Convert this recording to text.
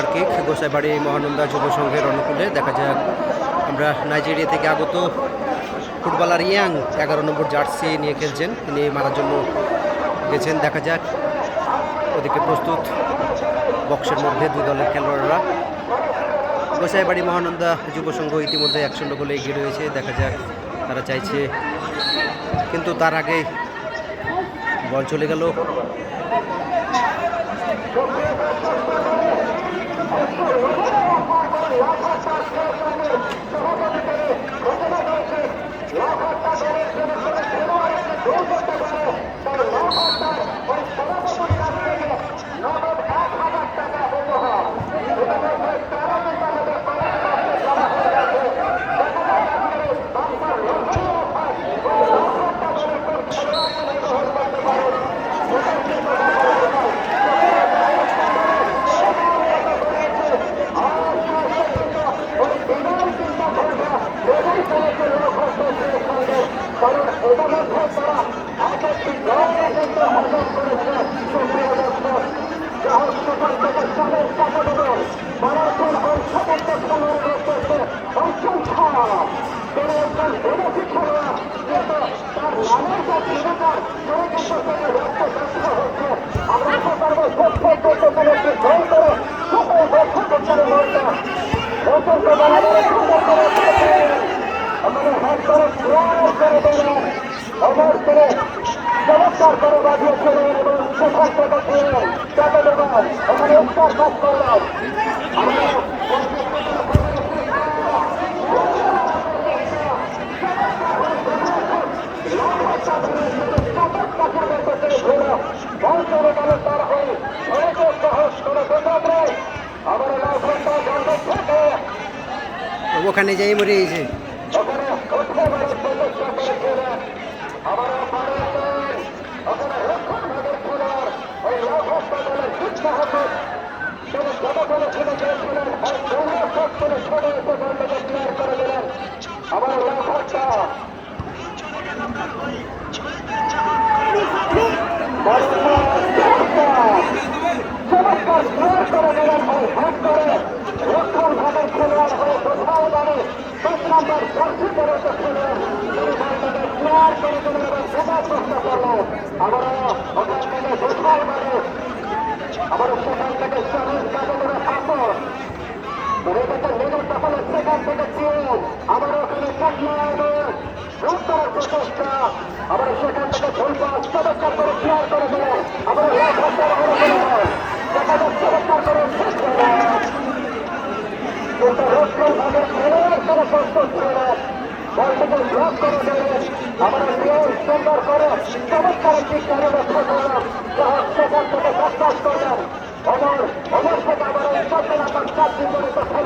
Corner kick Gosaibari Mahananda যুব সংঘের অনুকূলে? দেখা যাক। আমরা নাইজেরিয়া থেকে আগত ফুটবলার ইয়াং এগারো নম্বর জার্সি নিয়ে খেলছেন। তিনি মারার জন্য গেছেন। দেখা যাক। ওদিকে প্রস্তুত বক্সের মধ্যে দুই দলের খেলোয়াড়রা। গোসাইবাড়ি মহানন্দা যুব সংঘ ইতিমধ্যে এক শূন্য এগিয়ে রয়েছে। দেখা যাক তারা চাইছে। কিন্তু তার আগে বল চলে গেল। চমৎকার করে বাজিয়েছিলেন এবং সেখান থেকে ছিলেন চাপে দেবেন ওখানে যাই মরে গেছে। আবার লাফাটা চমৎকার ক্লিয়ার করে দিলেন ভাই হাত করে রক্ষণ ভাগের খেলোয়াড় হয়ে কোথাও জানে দশ নম্বর জার্সি করে তো খেলেন তিনি বলটাকে ক্লিয়ার করে দিলেন এবং শেখার চেষ্টা করলেন আবারও ওখান থেকে কোথাও মানে আবারও সেখান থেকে শহীদ কাজলের আপন রেখেছে নিজের দখলে সেখান থেকে চিন আবার ওখানে পাটনা এবং রোদ্দার আবার সেখান থেকে ফুলবাস চমৎকার করে ক্লিয়ার করে দিলেন লাভ হত্যার করে দিলেন দেখা যাচ্ছে চমৎকার করে শেষ করলেন কিন্তু রক্ষণ ভাগের খেলোয়াড় করে প্রস্তুত ছিলেন বলটিকে সুন্দর করে চমৎকার করলেন।